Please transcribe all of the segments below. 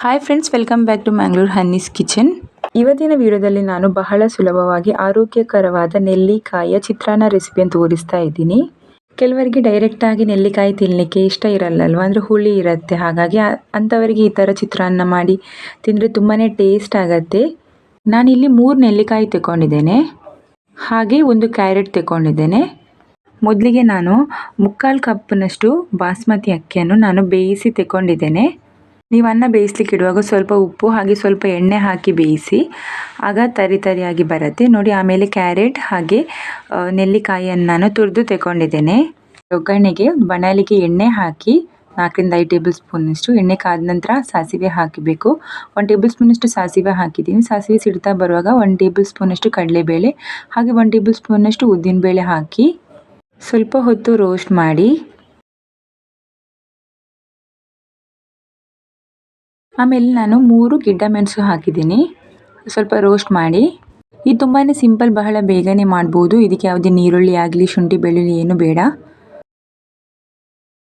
Hi friends welcome back to Mangalore honey's kitchen ಇವತ್ತಿನ ವಿಡಿಯೋದಲ್ಲಿ ನಾನು ಬಹಳ ಸುಲಭವಾಗಿ ಆರೋಗ್ಯಕರವಾದ ನೆಲ್ಲಿಕಾಯಿಯ ಚಿತ್ರಾನ್ನ ರೆಸಿಪಿಯನ್ನು ತೋರಿಸ್ತಾ ಇದ್ದೀನಿ. ಕೆಲವರಿಗೆ ಡೈರೆಕ್ಟ್ ಆಗಿ ನೆಲ್ಲಿಕಾಯಿ ತಿನ್ನಲಿಕ್ಕೆ ಇಷ್ಟ ಇರಲ್ಲಲ್ವ? ಅಂದರೆ ಹುಳಿ ಇರುತ್ತೆ. ಹಾಗಾಗಿ ಅಂಥವರಿಗೆ ಈ ಥರ ಚಿತ್ರಾನ್ನ ಮಾಡಿ ತಿಂದರೆ ತುಂಬಾ ಟೇಸ್ಟ್ ಆಗುತ್ತೆ. ನಾನಿಲ್ಲಿ ಮೂರು ನೆಲ್ಲಿಕಾಯಿ ತಗೊಂಡಿದ್ದೇನೆ ಹಾಗೆ ಒಂದು ಕ್ಯಾರೆಟ್ ತಗೊಂಡಿದ್ದೇನೆ ಮೊದಲಿಗೆ ನಾನು ಮುಕ್ಕಾಲು ಕಪ್ನಷ್ಟು ಬಾಸ್ಮತಿ ಅಕ್ಕಿಯನ್ನು ನಾನು ಬೇಯಿಸಿ ತಗೊಂಡಿದ್ದೇನೆ ನೀವು ಅನ್ನ ಬೇಯಿಸ್ಲಿಕ್ಕೆ ಇಡುವಾಗ ಸ್ವಲ್ಪ ಉಪ್ಪು ಹಾಗೆ ಸ್ವಲ್ಪ ಎಣ್ಣೆ ಹಾಕಿ ಬೇಯಿಸಿ, ಆಗ ತರಿ ತರಿಯಾಗಿ ಬರುತ್ತೆ. ನೋಡಿ, ಆಮೇಲೆ ಕ್ಯಾರೆಟ್ ಹಾಗೆ ನೆಲ್ಲಿಕಾಯಿಯನ್ನು ನಾನು ತುರಿದು ತಗೊಂಡಿದ್ದೇನೆ ಒಗ್ಗರಣೆಗೆ ಬಣಲಿಗೆ ಎಣ್ಣೆ ಹಾಕಿ ನಾಲ್ಕರಿಂದ ಐದು ಟೇಬಲ್ ಸ್ಪೂನಷ್ಟು ಎಣ್ಣೆ ಕಾದ ನಂತರ ಸಾಸಿವೆ ಹಾಕಬೇಕು. ಒಂದು ಟೇಬಲ್ ಸ್ಪೂನಷ್ಟು ಸಾಸಿವೆ ಹಾಕಿದ್ದೀನಿ. ಸಾಸಿವೆ ಸಿಡ್ತಾ ಬರುವಾಗ ಒಂದು ಟೇಬಲ್ ಸ್ಪೂನಷ್ಟು ಕಡಲೆಬೇಳೆ, ಹಾಗೆ ಒಂದು ಟೇಬಲ್ ಸ್ಪೂನಷ್ಟು ಉದ್ದಿನಬೇಳೆ ಹಾಕಿ ಸ್ವಲ್ಪ ಹೊತ್ತು ರೋಸ್ಟ್ ಮಾಡಿ ಆಮೇಲೆ ನಾನು ಮೂರು ಗಿಡ್ಡ ಮೆಣಸು ಹಾಕಿದ್ದೀನಿ. ಸ್ವಲ್ಪ ರೋಸ್ಟ್ ಮಾಡಿ. ಇದು ತುಂಬಾ ಸಿಂಪಲ್ ಬಹಳ ಬೇಗನೆ ಮಾಡ್ಬೋದು. ಇದಕ್ಕೆ ಯಾವುದೇ ನೀರುಳ್ಳಿ ಆಗಲಿ, ಶುಂಠಿ, ಬೆಳ್ಳುಳ್ಳಿ ಏನು ಬೇಡ.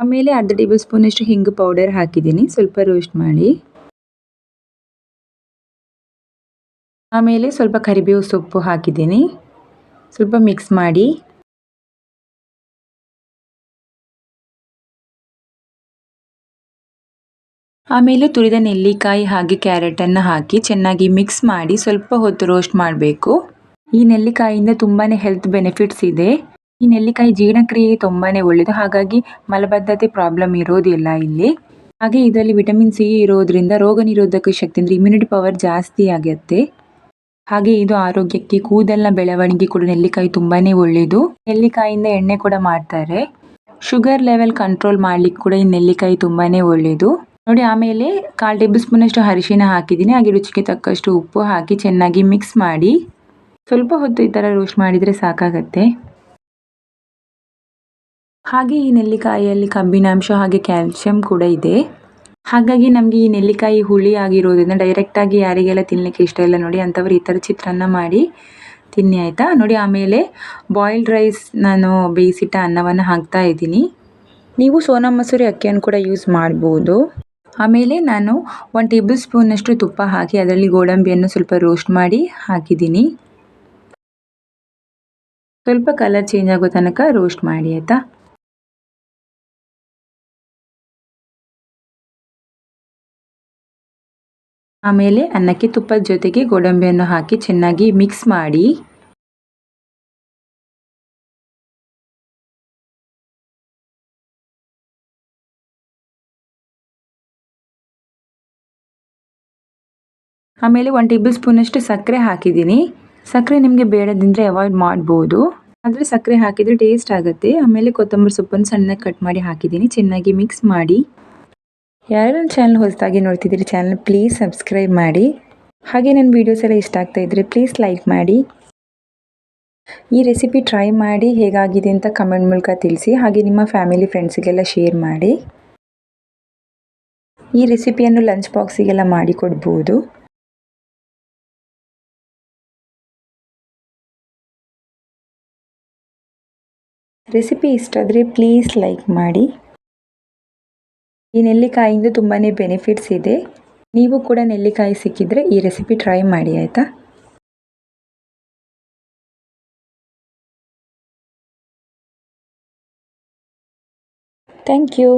ಆಮೇಲೆ ಅರ್ಧ ಟೇಬಲ್ ಸ್ಪೂನಷ್ಟು ಹಿಂಗು ಪೌಡರ್ ಹಾಕಿದ್ದೀನಿ. ಸ್ವಲ್ಪ ರೋಸ್ಟ್ ಮಾಡಿ. ಆಮೇಲೆ ಸ್ವಲ್ಪ ಕರಿಬೇವು ಸೊಪ್ಪು ಹಾಕಿದ್ದೀನಿ. ಸ್ವಲ್ಪ ಮಿಕ್ಸ್ ಮಾಡಿ. ಆಮೇಲೆ ತುರಿದ ನೆಲ್ಲಿಕಾಯಿ ಹಾಗೆ ಕ್ಯಾರೆಟನ್ನು ಹಾಕಿ ಚೆನ್ನಾಗಿ ಮಿಕ್ಸ್ ಮಾಡಿ ಸ್ವಲ್ಪ ಹೊತ್ತು ರೋಸ್ಟ್ ಮಾಡಬೇಕು. ಈ ನೆಲ್ಲಿಕಾಯಿಂದ ತುಂಬಾ ಹೆಲ್ತ್ ಬೆನಿಫಿಟ್ಸ್ ಇದೆ. ಈ ನೆಲ್ಲಿಕಾಯಿ ಜೀರ್ಣಕ್ರಿಯೆ ತುಂಬಾ ಒಳ್ಳೆಯದು ಹಾಗಾಗಿ ಮಲಬದ್ಧತೆ ಪ್ರಾಬ್ಲಮ್ ಇರೋದಿಲ್ಲ ಇಲ್ಲಿ. ಹಾಗೆ ಇದರಲ್ಲಿ ವಿಟಮಿನ್ ಸಿ ಇರೋದ್ರಿಂದ ರೋಗ ನಿರೋಧಕ ಶಕ್ತಿ ಅಂದರೆ ಇಮ್ಯುನಿಟಿ ಪವರ್ ಜಾಸ್ತಿ ಆಗುತ್ತೆ. ಹಾಗೆ ಇದು ಆರೋಗ್ಯಕ್ಕೆ ಕೂದಲಿನ ಬೆಳವಣಿಗೆ ಕೂಡ ನೆಲ್ಲಿಕಾಯಿ ತುಂಬಾ ಒಳ್ಳೆಯದು ನೆಲ್ಲಿಕಾಯಿಂದ ಎಣ್ಣೆ ಕೂಡ ಮಾಡ್ತಾರೆ. ಶುಗರ್ ಲೆವೆಲ್ ಕಂಟ್ರೋಲ್ ಮಾಡ್ಲಿಕ್ಕೆ ಕೂಡ ಈ ನೆಲ್ಲಿಕಾಯಿ ತುಂಬಾ ಒಳ್ಳೆಯದು ನೋಡಿ, ಆಮೇಲೆ ಕಾಲು ಟೇಬಲ್ ಸ್ಪೂನಷ್ಟು ಅರಿಶಿನ ಹಾಕಿದ್ದೀನಿ. ಹಾಗೆ ರುಚಿಗೆ ತಕ್ಕಷ್ಟು ಉಪ್ಪು ಹಾಕಿ ಚೆನ್ನಾಗಿ ಮಿಕ್ಸ್ ಮಾಡಿ ಸ್ವಲ್ಪ ಹೊತ್ತು ಈ ಥರ ರೋಸ್ಟ್ ಮಾಡಿದರೆ ಸಾಕಾಗತ್ತೆ. ಹಾಗೆ ಈ ನೆಲ್ಲಿಕಾಯಿಯಲ್ಲಿ ಕಬ್ಬಿನಾಂಶ ಹಾಗೆ ಕ್ಯಾಲ್ಸಿಯಂ ಕೂಡ ಇದೆ. ಹಾಗಾಗಿ ನಮಗೆ ಈ ನೆಲ್ಲಿಕಾಯಿ ಹುಳಿ ಆಗಿರೋದ್ರಿಂದ ಡೈರೆಕ್ಟಾಗಿ ಯಾರಿಗೆಲ್ಲ ತಿನ್ನಲಿಕ್ಕೆ ಇಷ್ಟ ಇಲ್ಲ ನೋಡಿ, ಅಂಥವ್ರು ಈ ಥರ ಚಿತ್ರಾನ್ನ ಮಾಡಿ ತಿನ್ನಿ ಆಯಿತಾ? ನೋಡಿ, ಆಮೇಲೆ ಬಾಯ್ಲ್ಡ್ ರೈಸ್ ನಾನು ಬೇಯಿಸಿಟ್ಟ ಅನ್ನವನ್ನು ಹಾಕ್ತಾ ಇದ್ದೀನಿ. ನೀವು ಸೋನಾ ಮಸೂರಿ ಅಕ್ಕಿಯನ್ನು ಕೂಡ ಯೂಸ್ ಮಾಡ್ಬೋದು. ಆಮೇಲೆ ನಾನು ಒಂದು ಟೇಬಲ್ ಸ್ಪೂನಷ್ಟು ತುಪ್ಪ ಹಾಕಿ ಅದರಲ್ಲಿ ಗೋಡಂಬಿಯನ್ನು ಸ್ವಲ್ಪ ರೋಸ್ಟ್ ಮಾಡಿ ಹಾಕಿದ್ದೀನಿ. ಸ್ವಲ್ಪ ಕಲರ್ ಚೇಂಜ್ ಆಗೋ ತನಕ ರೋಸ್ಟ್ ಮಾಡಿ, ಆಯಿತಾ? ಆಮೇಲೆ ಅನ್ನಕ್ಕೆ ತುಪ್ಪದ ಜೊತೆಗೆ ಗೋಡಂಬಿಯನ್ನು ಹಾಕಿ ಚೆನ್ನಾಗಿ ಮಿಕ್ಸ್ ಮಾಡಿ. ಆಮೇಲೆ ಒಂದು ಟೇಬಲ್ ಸ್ಪೂನಷ್ಟು ಸಕ್ಕರೆ ಹಾಕಿದ್ದೀನಿ. ಸಕ್ಕರೆ ನಿಮಗೆ ಬೇಡದಿಂದರೆ ಅವಾಯ್ಡ್ ಮಾಡ್ಬೋದು. ಆದರೆ ಸಕ್ಕರೆ ಹಾಕಿದರೆ ಟೇಸ್ಟ್ ಆಗುತ್ತೆ. ಆಮೇಲೆ ಕೊತ್ತಂಬರಿ ಸೊಪ್ಪನ್ನು ಸಣ್ಣಗೆ ಕಟ್ ಮಾಡಿ ಹಾಕಿದ್ದೀನಿ. ಚೆನ್ನಾಗಿ ಮಿಕ್ಸ್ ಮಾಡಿ. ಯಾರು ನನ್ನ ಚಾನಲ್ ಹೊಸದಾಗಿ ನೋಡ್ತಿದ್ದೀರಿ ಚಾನಲ್ ಪ್ಲೀಸ್ ಸಬ್ಸ್ಕ್ರೈಬ್ ಮಾಡಿ. ಹಾಗೆ ನನ್ನ ವೀಡಿಯೋಸ್ ಎಲ್ಲ ಇಷ್ಟ ಆಗ್ತಾ ಇದ್ದರೆ ಪ್ಲೀಸ್ ಲೈಕ್ ಮಾಡಿ. ಈ ರೆಸಿಪಿ ಟ್ರೈ ಮಾಡಿ ಹೇಗಾಗಿದೆ ಅಂತ ಕಮೆಂಟ್ ಮೂಲಕ ತಿಳಿಸಿ. ಹಾಗೆ ನಿಮ್ಮ ಫ್ಯಾಮಿಲಿ ಫ್ರೆಂಡ್ಸಿಗೆಲ್ಲ ಶೇರ್ ಮಾಡಿ. ಈ ರೆಸಿಪಿಯನ್ನು ಲಂಚ್ ಬಾಕ್ಸಿಗೆಲ್ಲ ಮಾಡಿ ರೆಸಿಪಿ ಇಷ್ಟ ಆದರೆ ಪ್ಲೀಸ್ ಲೈಕ್ ಮಾಡಿ. ಈ ನೆಲ್ಲಿಕಾಯಿಂದ ತುಂಬಾ ಬೆನಿಫಿಟ್ಸ್ ಇದೆ. ನೀವು ಕೂಡ ನೆಲ್ಲಿಕಾಯಿ ಸಿಕ್ಕಿದರೆ ಈ ರೆಸಿಪಿ ಟ್ರೈ ಮಾಡಿ, ಆಯಿತಾ? Thank you